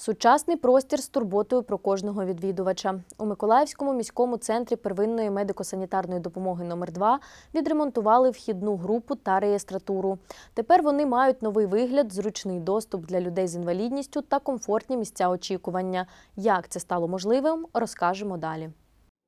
Сучасний простір з турботою про кожного відвідувача. У Миколаївському міському центрі первинної медико-санітарної допомоги номер 2 відремонтували вхідну групу та реєстратуру. Тепер вони мають новий вигляд, зручний доступ для людей з інвалідністю та комфортні місця очікування. Як це стало можливим, розкажемо далі.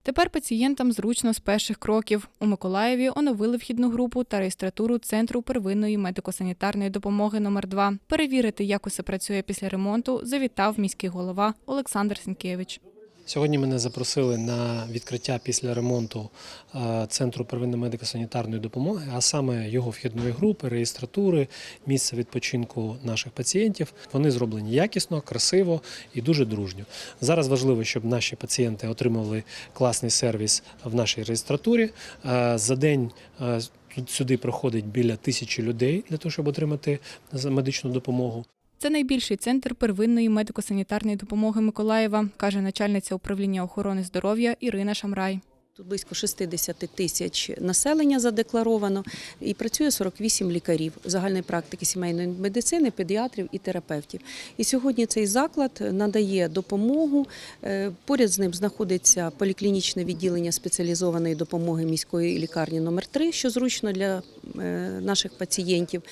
Тепер пацієнтам зручно з перших кроків. У Миколаєві оновили вхідну групу та реєстратуру Центру первинної медико-санітарної допомоги номер 2 Перевірити, як усе працює після ремонту, завітав міський голова Олександр Сінкевич. Сьогодні мене запросили на відкриття після ремонту е, центру первинної медико-санітарної допомоги, а саме його вхідної групи, реєстратури, місце відпочинку наших пацієнтів. Вони зроблені якісно, красиво і дуже дружньо. Зараз важливо, щоб наші пацієнти отримали класний сервіс в нашій реєстратурі. Е, За день е, сюди проходить біля тисячі людей для того, щоб отримати медичну допомогу. Це найбільший центр первинної медико-санітарної допомоги Миколаєва, каже начальниця управління охорони здоров'я Ірина Шамрай. Тут близько 60 тисяч населення задекларовано і працює 48 лікарів загальної практики сімейної медицини, педіатрів і терапевтів. І сьогодні цей заклад надає допомогу. Е, Поряд з ним знаходиться поліклінічне відділення спеціалізованої допомоги міської лікарні номер 3 що зручно для е, наших пацієнтів.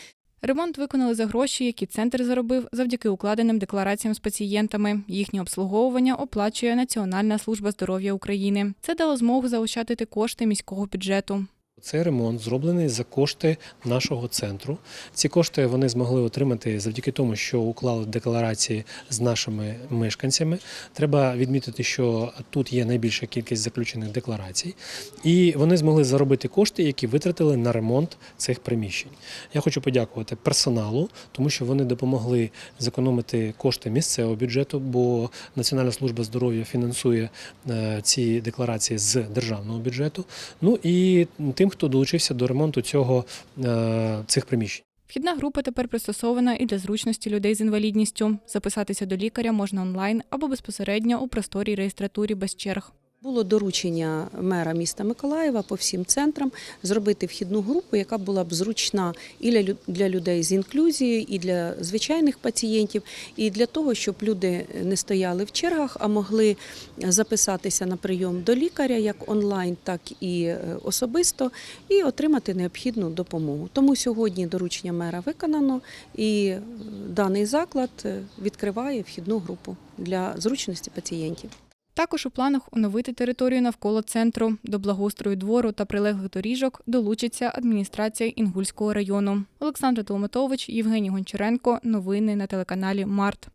Ремонт виконали за гроші, які центр заробив завдяки укладеним деклараціям з пацієнтами. Їхнє обслуговування оплачує Національна служба здоров'я України. Це дало змогу заощадити кошти міського бюджету. Цей ремонт зроблений за кошти нашого центру. Ці кошти вони змогли отримати завдяки тому, що уклали декларації з нашими мешканцями. Треба відмітити, що тут є найбільша кількість заключених декларацій, і вони змогли заробити кошти, які витратили на ремонт цих приміщень. Я хочу подякувати персоналу, тому що вони допомогли зекономити кошти місцевого бюджету, бо Національна служба здоров'я фінансує е, ці декларації з державного бюджету. Ну і тим, хто долучився до ремонту цього е, цих приміщень. Вхідна група тепер пристосована і для зручності людей з інвалідністю. Записатися до лікаря можна онлайн або безпосередньо у просторій реєстратурі без черг. Було доручення мера міста Миколаєва по всім центрам зробити вхідну групу, яка була б зручна і для лю- для людей з інклюзією, і для звичайних пацієнтів, і для того, щоб люди не стояли в чергах, а могли записатися на прийом до лікаря як онлайн, так і е, особисто, і отримати необхідну допомогу. Тому сьогодні доручення мера виконано, і е, даний заклад е, відкриває вхідну групу для зручності пацієнтів. Також у планах оновити територію навколо центру. До благоустрою двору та прилеглих доріжок долучиться адміністрація Інгульського району. Олександр Толматович, Євгеній Гончаренко. Новини на телеканалі Март.